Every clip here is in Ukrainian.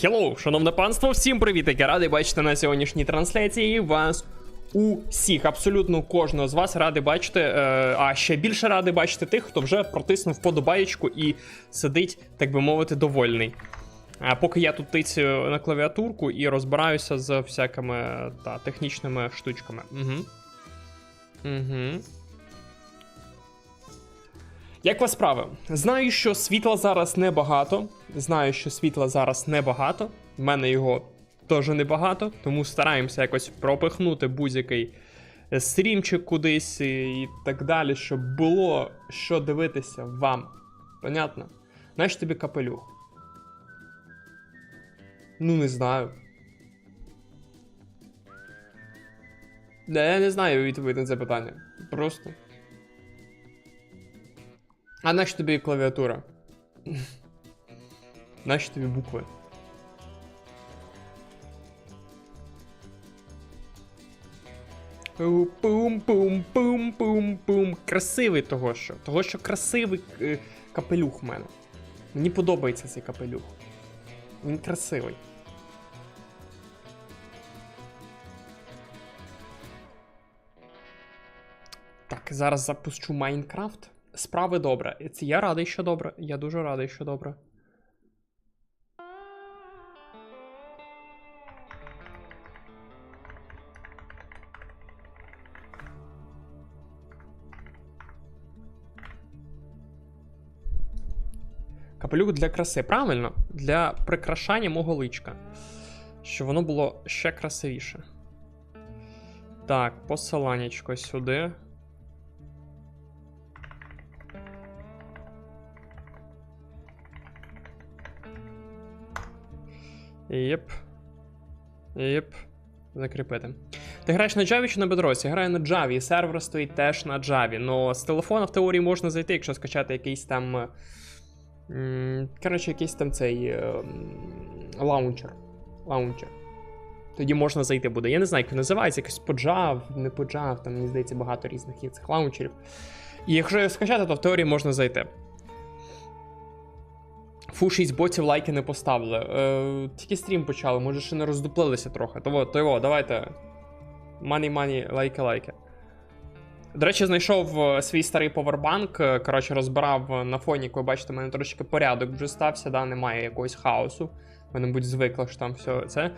Хеллоу, шановне панство, всім привіт! Я радий бачити на сьогоднішній трансляції вас усіх, абсолютно кожного з вас радий бачити. Е, а ще більше радий бачити тих, хто вже протиснув подобаєчку і сидить, так би мовити, довольний. А поки я тут тицю на клавіатурку і розбираюся з всякими та, технічними штучками. Угу. Угу. Як вас справи? Знаю, що світла зараз небагато. Знаю, що світла зараз небагато. В мене його теж небагато, тому стараємося якось пропихнути будь-який стрімчик кудись і так далі, щоб було що дивитися вам. Понятно? Знаєш тобі капелюх? Ну, не знаю. Я не знаю відповідь на це питання. Просто. А нащо тобі клавіатура? Нащо тобі букви? Пум-пум-пум-пум-пум. Красивий того що. Того, що красивий е, капелюх в мене. Мені подобається цей капелюх. Він красивий. Так, зараз запущу Майнкрафт. Справи добре. Це я радий, що добре. Я дуже радий, що добре. Капелюх для краси. Правильно, для прикрашання мого личка. Щоб воно було ще красивіше. Так, посиланнячко сюди. Єп. Єп. Закріпити. Ти граєш на Java чи на Bedross? Я граю на Java, сервер стоїть теж на Java. Но з телефона в теорії можна зайти, якщо скачати якийсь там. е, Коротше, якийсь там цей е, лаунчер. Лаунчер. Тоді можна зайти буде. Я не знаю, як він називається, якось поджав, не поджав, там, мені здається, багато різних є цих лаунчерів. І якщо його скачати, то в теорії можна зайти. Фу, 6 ботів лайки не поставили. Е, тільки стрім почали, може ще не роздуплилися трохи. Того, то його, давайте. Мані, мані, лайки, лайки. До речі, знайшов е, свій старий повербанк. е, Коротше, розбирав е, на фоні, як ви бачите, у мене трошки порядок вже стався, да, немає якогось хаосу. Мене будь звикли, що там все це.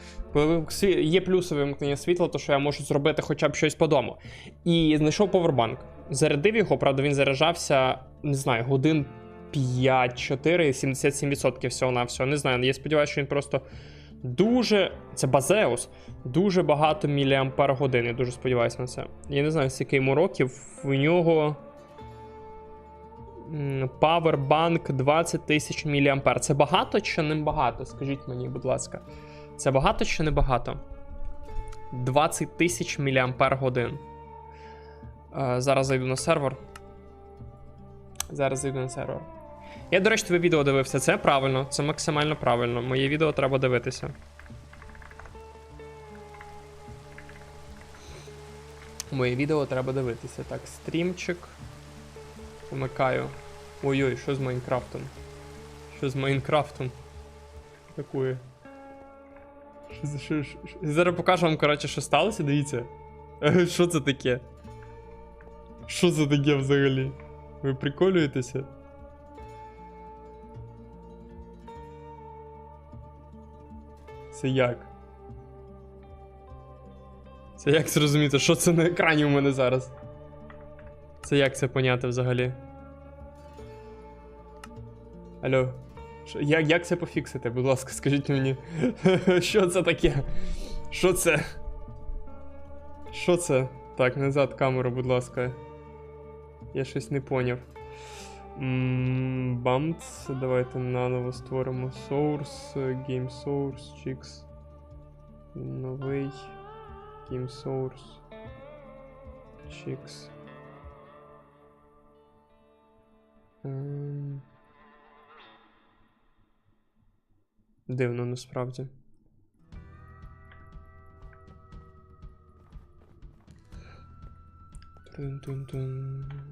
Є плюсове вимкнення світла, то що я можу зробити хоча б щось по дому. І знайшов повербанк. Зарядив його, правда, він заряджався, не знаю, годин 5-4, 77% всього на всього. Не знаю. Я сподіваюся, що він просто дуже. Це Базеус, дуже багато міліампер годин. Я дуже сподіваюся на це. Я не знаю, скільки йому років. У нього. Powerbank 20 тисяч міліампер. Це багато чи не багато? Скажіть мені, будь ласка. Це багато чи не багато? 20 тисяч міліампер годин. Е, зараз зайду на сервер. Зараз зайду на сервер. Я, до речі, твоє відео дивився. Це правильно, це максимально правильно. Моє відео треба дивитися. Моє відео треба дивитися. Так, стрімчик. Вмикаю. Ой-ой, що з Майнкрафтом? Що з Майнкрафтом? За- що, що, що? Зараз покажу вам, коротше, що сталося, дивіться. Що це таке? Що це таке взагалі? Ви приколюєтеся? Це як? Це як зрозуміти, що це на екрані у мене зараз? Це як це поняти взагалі? Алло. Що- Як, як це пофіксити, будь ласка, скажіть мені. Що це таке? Що це? Що це? Так, назад камеру, будь ласка. Я щось не поняв. Бамц. Давайте наново створимо source, game source, chicks. Новий. Game source. Chicks. Дивно насправді. Тун-тун-тун.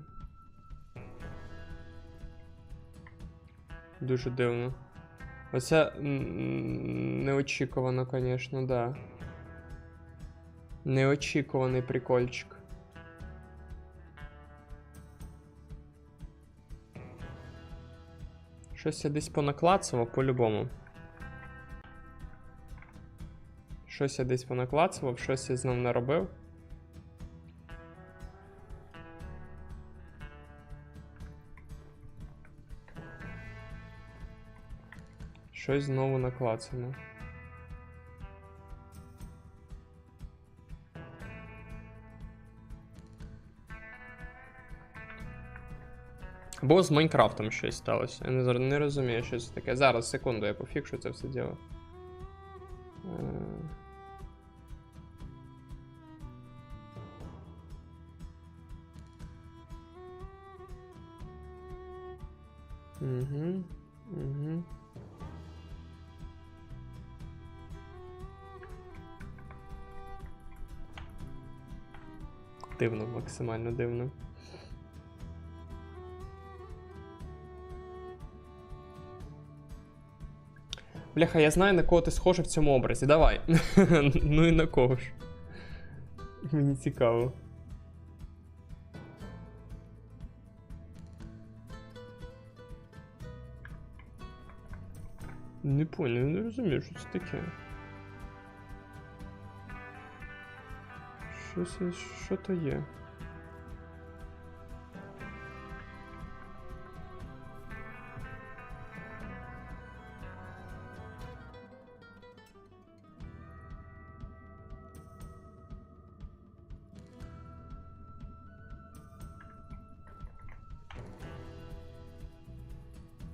Дуже дивно. Оце неочікувано, звісно, да. Неочікуваний прикольчик. Щось я десь понаклацував по-любому. Щось я десь понаклацував, щось я знов наробив. Щось знову наклацано. Або з Майнкрафтом щось сталося. Я не, не розумію, що це таке. Зараз, секунду, я пофікшу це все діло. Угу. Угу. Дивно, максимально дивно. Бляха, я знаю, на кого ти схожий в цьому образі. Давай. ну і на кого ж. Мені цікаво. Не понял, не розумію, що це таке. Що це, що то є?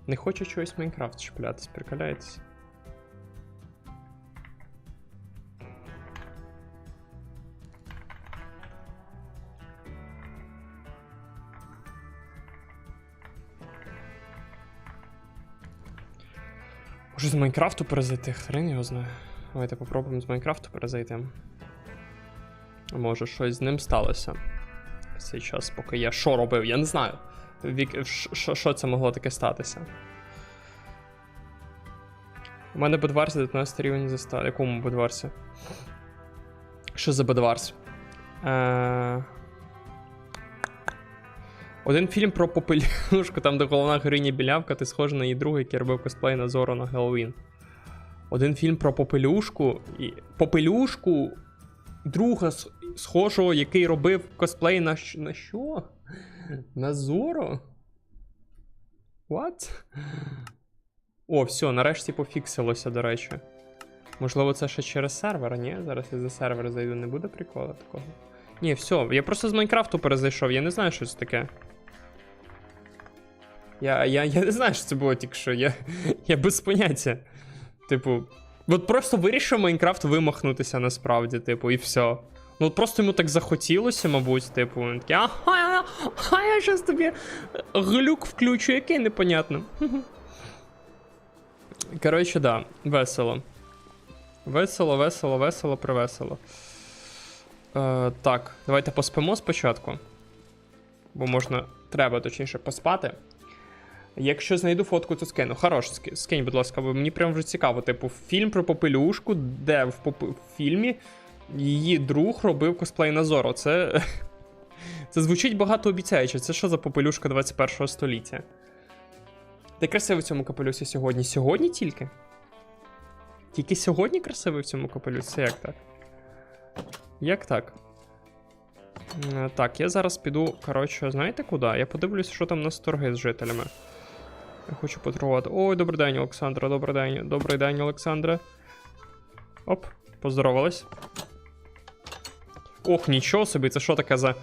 Не хочу чогось Майнкрафт чіплятись, прикаляєтесь. Може з Майнкрафту перезайти? Хрен його знає. Давайте попробуємо з Майнкрафту перезайти. Може, щось з ним сталося. В цей час, поки я що робив, я не знаю. Вік... Що це могло таке статися? У мене Бедварс 19 рівень застав. Якому Бедварсі? Що за Бедварс? Е... Один фільм про попелюшку, там, де головна героїня білявка, ти схожа на її друга, який робив косплей на Зоро на Геловін. Один фільм про попелюшку. І... Попелюшку друга схожого, який робив косплей на, на що? На Зоро? What? О, все, нарешті пофіксилося, до речі. Можливо, це ще через сервер, ні? Зараз я за сервер зайду, не буде прикола такого. Ні, все, я просто з Майнкрафту перезайшов, я не знаю, що це таке. Я, я, я не знаю, що це було тільки що. Я, я без поняття. Типу, от просто вирішив Майнкрафт вимахнутися насправді, типу, і все. Ну от просто йому так захотілося, мабуть, типу, він такий, ага, а я щас тобі глюк включу, який непонятно. Коротше, да, весело. Весело, весело, весело, привесело. Е, так, давайте поспимо спочатку. Бо можна, треба точніше поспати. Якщо знайду фотку, то скину. Хорош, ски- скинь, будь ласка, бо мені прям вже цікаво. Типу, фільм про попелюшку, де в, поп... в фільмі її друг робив косплей на Зоро. Це. Це звучить багатообіцяюче. Це що за попелюшка 21 століття? Ти красивий в цьому капелюсі сьогодні? Сьогодні тільки? Тільки сьогодні красивий в цьому капелюсі? Як так? Як так? Е, Так, я зараз піду, коротше, знаєте куди? Я подивлюсь, що там на торги з жителями. Я хочу поторгувати. Ой, добрий день, Олександра, добрий день. Добрий день, Олександре. Оп, поздоровались. Ох, нічого собі, це що таке за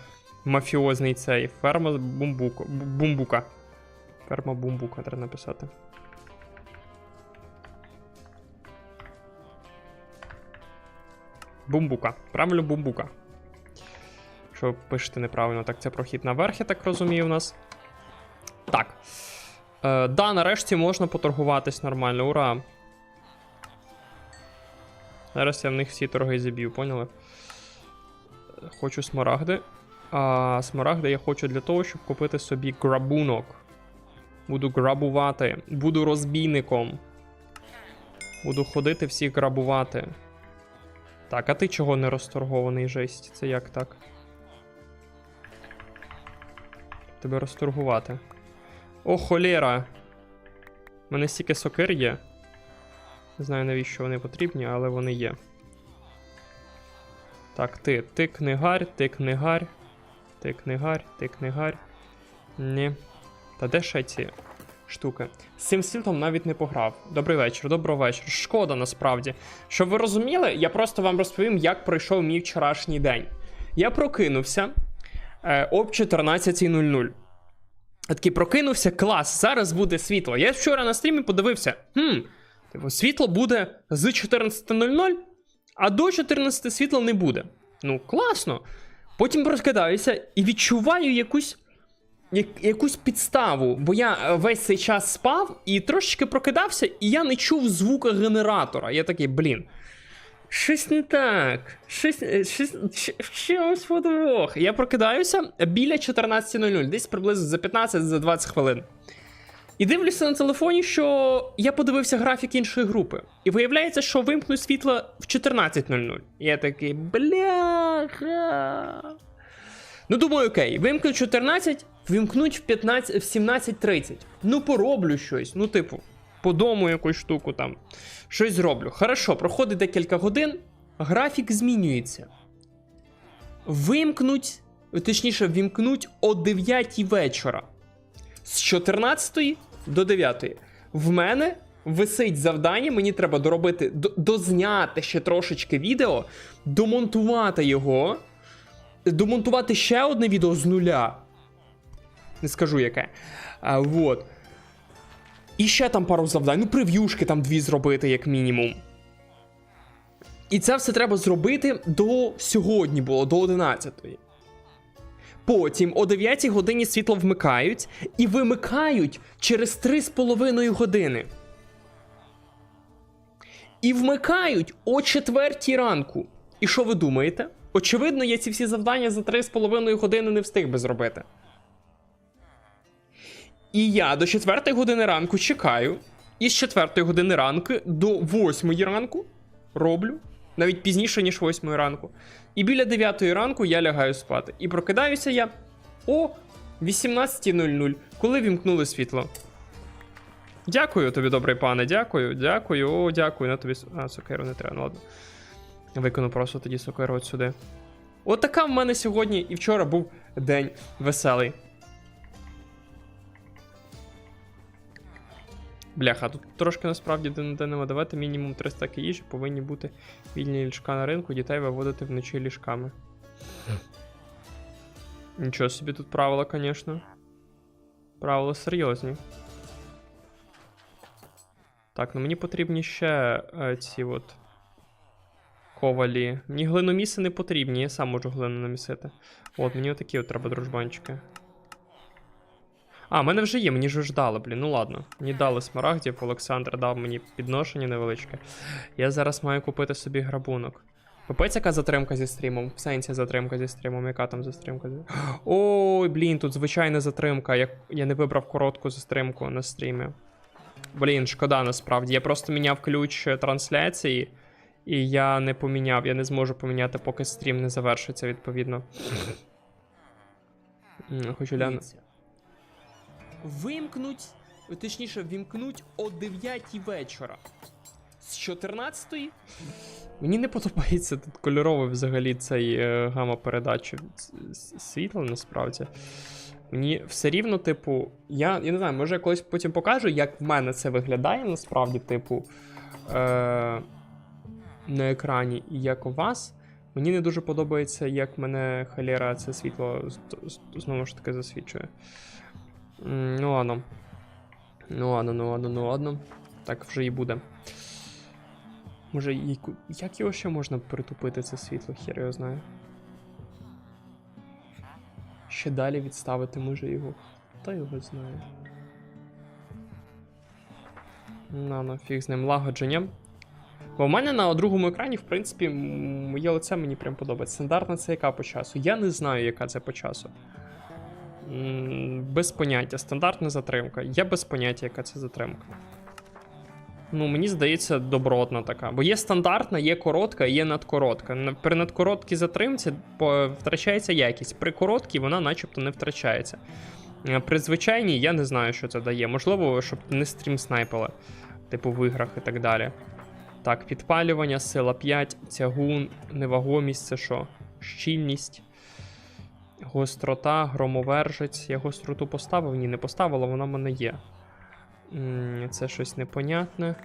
мафіозний цей? Ферма бумбука. бумбука. Ферма бумбука треба написати. Бумбука. Правильно, бумбука. Що пишете неправильно, так це прохід наверх, я так розумію, у нас. Так. Е, да, нарешті можна поторгуватись нормально, ура. Зараз я в них всі торги зіб'ю, поняли? Хочу смарагди. А смарагди я хочу для того, щоб купити собі грабунок. Буду грабувати. Буду розбійником. Буду ходити всіх грабувати. Так, а ти чого не розторгований жесть? Це як так? Тебе розторгувати. О, холєра! У мене стільки сокир є. Не знаю, навіщо вони потрібні, але вони є. Так, ти. Ти книгарь, ти книгарь. Ти книгарь, ти книгарь. Ні. Та де ще ці штуки? З цим світом навіть не пограв. Добрий вечір, доброго вечора. Шкода насправді. Щоб ви розуміли, я просто вам розповім, як пройшов мій вчорашній день. Я прокинувся е, об 14.00. Я такий прокинувся, клас, зараз буде світло. Я вчора на стрімі подивився. Хм, типу, світло буде з 14.00, а до 14 світла не буде. Ну, класно. Потім розкидаюся і відчуваю якусь, як, якусь підставу, бо я е, весь цей час спав і трошечки прокидався, і я не чув звука генератора. Я такий, блін. Щось не так. Щось, е, щось, щось подвох. Я прокидаюся біля 14.00, десь приблизно за 15-20 хвилин. І дивлюся на телефоні, що я подивився графік іншої групи. І виявляється, що вимкнуть світло в 14.00. І я такий, бляха. Ну, думаю, окей, вимкнуть 14, вимкнуть в 15, в 17.30. Ну, пороблю щось. Ну, типу, по дому якусь штуку там. Щось зроблю. Хорошо, проходить декілька годин, графік змінюється. Вимкнуть, точніше, вімкнуть о 9 вечора. З 14 до 9. В мене висить завдання, мені треба доробити, дозняти ще трошечки відео, домонтувати його, домонтувати ще одне відео з нуля. Не скажу яке. А, вот. І ще там пару завдань. Ну, прев'юшки там дві зробити, як мінімум. І це все треба зробити до сьогодні було, до 11-ї. Потім о 9 годині світло вмикають і вимикають через 3,5 години. І вмикають о 4 ранку. І що ви думаєте? Очевидно, я ці всі завдання за 3,5 години не встиг би зробити. І я до 4 години ранку чекаю. І з 4 години ранку до 8 ранку роблю. Навіть пізніше, ніж 8 ранку. І біля 9 ранку я лягаю спати. І прокидаюся я о 18.00, коли вімкнули світло. Дякую тобі, добрий пане, дякую, дякую, о, дякую. На тобі. А, сокеру не треба, ну ладно. Викону просто тоді сокеру от сюди. От така в мене сьогодні і вчора був день веселий. Бляха, тут трошки насправді де де нема. Давати мінімум 300 їжі, повинні бути вільні ліжка на ринку, дітей виводити вночі ліжками. Нічого собі тут правила, звісно. Правила серйозні. Так, ну мені потрібні ще е, ці от ковалі. Мені глиноміси не потрібні, я сам можу глину намісити. От, мені отакі от треба дружбанчики. А, в мене вже є, мені ж вже дали, блін. Ну ладно. Мені дали смарагдів, Олександр дав мені підношення невеличке. Я зараз маю купити собі грабунок. Капець, яка затримка зі стрімом? В сенсі затримка зі стрімом, яка там затримка зі. Ой, блін, тут звичайна затримка. Я, я не вибрав коротку затримку на стрімі. Блін, шкода насправді. Я просто міняв ключ е, трансляції, і я не поміняв, я не зможу поміняти, поки стрім не завершиться, відповідно. Хочу глянути. Вимкнуть, точніше, вімкнуть о 9 вечора. З 14-ї? Мені не подобається тут кольоровий взагалі цей е, гама передачі світла, насправді. Мені все рівно, типу, я, я не знаю, може я колись потім покажу, як в мене це виглядає насправді, типу, е, на екрані і як у вас. Мені не дуже подобається, як мене халера це світло знову ж таки засвічує. Ну ладно. Ну ладно, ну ладно, ну ладно. Так вже і буде. Може, як його ще можна притупити це світло, хер його знає. Ще далі відставити може його. Хто його знає. На, ну, фіг з ним лагодженням. Бо в мене на другому екрані, в принципі, моє лице мені прям подобається. Стандартна це яка по часу. Я не знаю, яка це по часу. Без поняття. Стандартна затримка. Я без поняття, яка це затримка. Ну, мені здається, добротна така. Бо є стандартна, є коротка, є надкоротка. При надкороткій затримці втрачається якість. При короткій вона начебто не втрачається. Е, При звичайній я не знаю, що це дає. Можливо, щоб не стрім снайпили, типу в іграх і так далі. Так, підпалювання, сила 5, тягун, невагомість це що? Щільність. Гострота, громовержець. Я гостроту поставив? Ні, не поставила, вона в мене є. Це щось непонятне.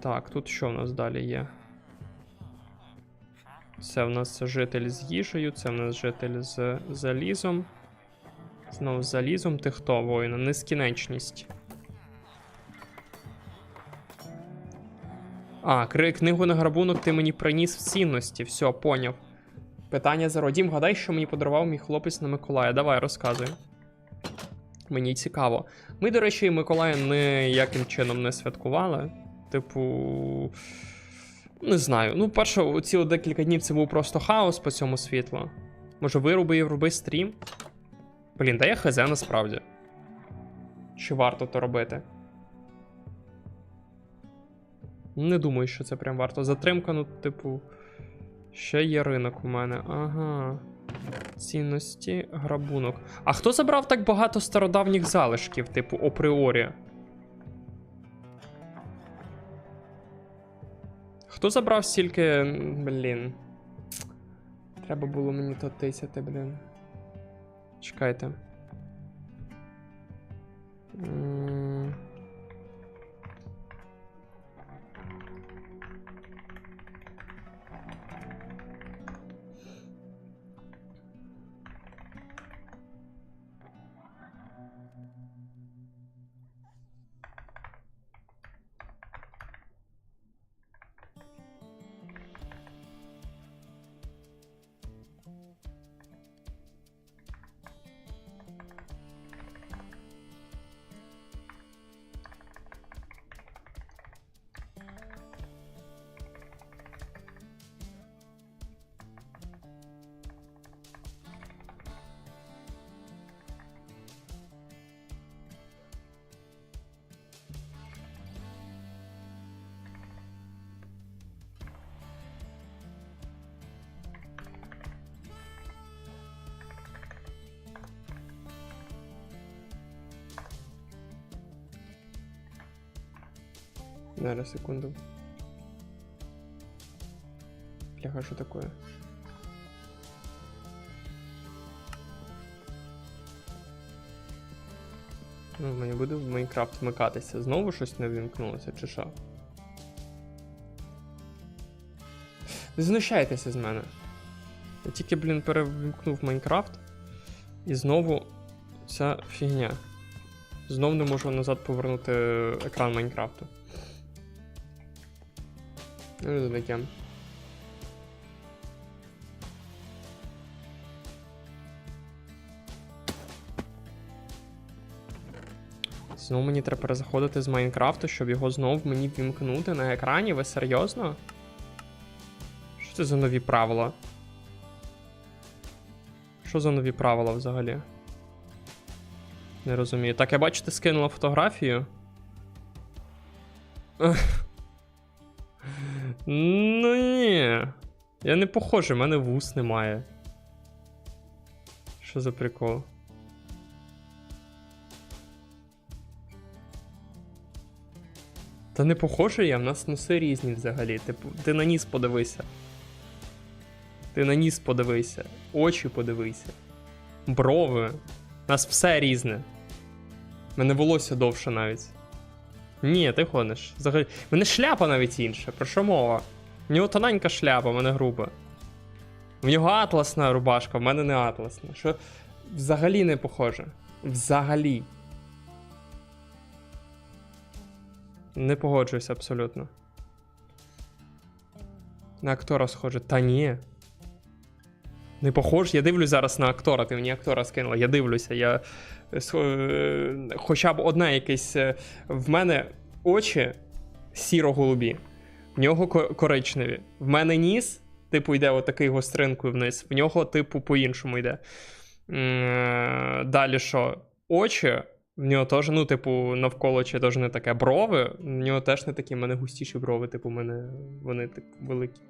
Так, тут що в нас далі є? Це в нас житель з їжею, це в нас житель з залізом. Знову з залізом. Ти хто, воїна? Нескінченність. А, книгу на грабунок ти мені приніс в цінності. Все, поняв. Питання за Дім, гадай, що мені подарував мій хлопець на Миколая. Давай, розказуй. Мені цікаво. Ми, до речі, Миколая ніяким чином не святкували. Типу. Не знаю. Ну, перше, ці декілька днів це був просто хаос по цьому світлу. Може, вируби і вруби стрім? Блін, да я хз насправді. Чи варто то робити? Не думаю, що це прям варто. Затримка, ну, типу. Ще є ринок у мене. Ага. Цінності, грабунок. А хто забрав так багато стародавніх залишків, типу, апріорі? Хто забрав стільки. Блін. Треба було мені то тисяти, блін. Чекайте. М. Зараз, секунду. Бляха, що таке? Ну, мені буде в Майнкрафт вмикатися. Знову щось не вимкнулося, чи що? Не знущайтеся з мене. Я тільки, блін, перевімкнув Майнкрафт. І знову ця фігня. Знов не можу назад повернути екран Майнкрафту. Ну, це таке. Знову мені треба перезаходити з Майнкрафту, щоб його знов мені вімкнути на екрані. Ви серйозно? Що це за нові правила? Що за нові правила взагалі? Не розумію. Так, я бачу, ти скинула фотографію. Ну ні. Я не похожий, в мене вус немає. Що за прикол? Та не похоже я, в нас носи різні взагалі. Типу, ти на ніс подивися. Ти на ніс подивися, очі подивися, брови. У нас все різне. У мене волосся довше навіть. Ні, ти ходиш. Взагалі. Мене шляпа навіть інша. Про що мова? У нього тоненька шляпа, в мене груба. В нього атласна рубашка, в мене не атласна. Що взагалі не похоже. Взагалі. Не погоджуюся абсолютно. На актора схоже. Та ні. Не похож. Я дивлюсь зараз на актора. Ти мені актора скинула. Я дивлюся. Я... е, е, Хоча б одне якесь. е, В мене очі сіро-голубі. В нього коричневі. В мене ніс, типу, йде отакий гостринкою вниз. В нього, типу, по-іншому йде. Далі що? Очі. В нього теж, ну, типу, навколо чи теж не таке. Брови. В нього теж не такі, в мене густіші брови, типу, в мене вони типу, великі.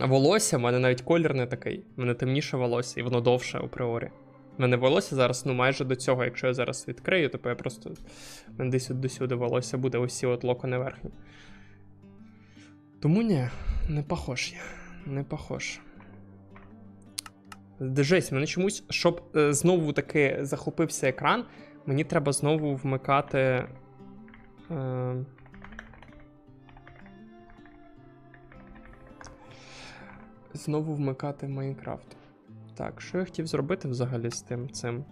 Волосся, в мене навіть колір не такий. В мене темніше волосся, і воно довше апріорі. У мене волосся зараз, ну, майже до цього, якщо я зараз відкрию, то я просто. в мене десь от досюди волосся буде ось ці от локони верхні. Тому ні, не похож я. Не похож. Жесть, мене чомусь, щоб е, знову таки захопився екран, мені треба знову вмикати. Е, знову вмикати Майнкрафт. Так, що я хотів зробити взагалі з тим цим?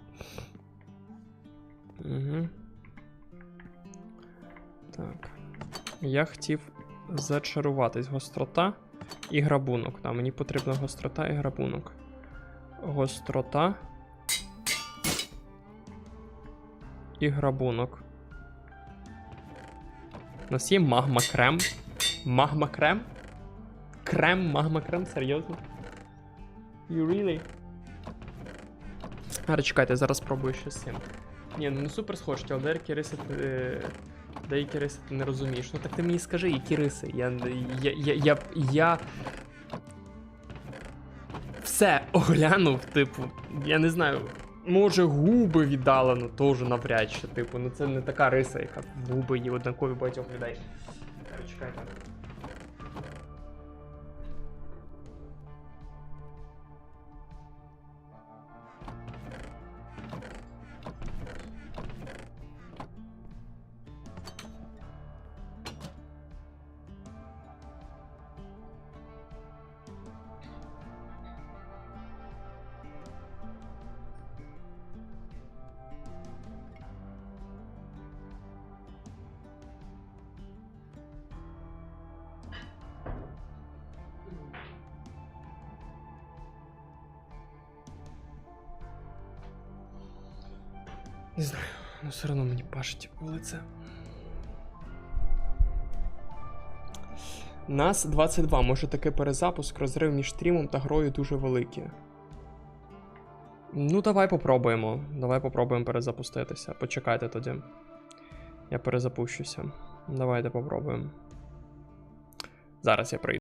Угу. Так. Я хотів зачаруватись гострота і грабунок. Да, мені потрібна гострота і грабунок. Гострота. І грабунок. У нас є магма крем. Магма крем? Крем, магма крем, серйозно? You really? А, чекайте, зараз спробую ще з цим. Ні, ну не супер схож, але деякі риси ти. е, Деякі риси ти не розумієш. Ну так ти мені скажи, які риси. Я. Я. Я. Я. я... Все оглянув, типу, я не знаю. Може, губи віддалено, теж навряд чи, типу, ну це не така риса, яка губи є однакові багатьох людей. Е, Чекайте. Не знаю, ну все одно мені пашить у лице. Нас 22. Може таки перезапуск, розрив між стрімом та грою дуже великий. Ну, давай попробуємо. Давай попробуємо перезапуститися. Почекайте тоді. Я перезапущуся. Давайте попробуємо. Зараз я прийду.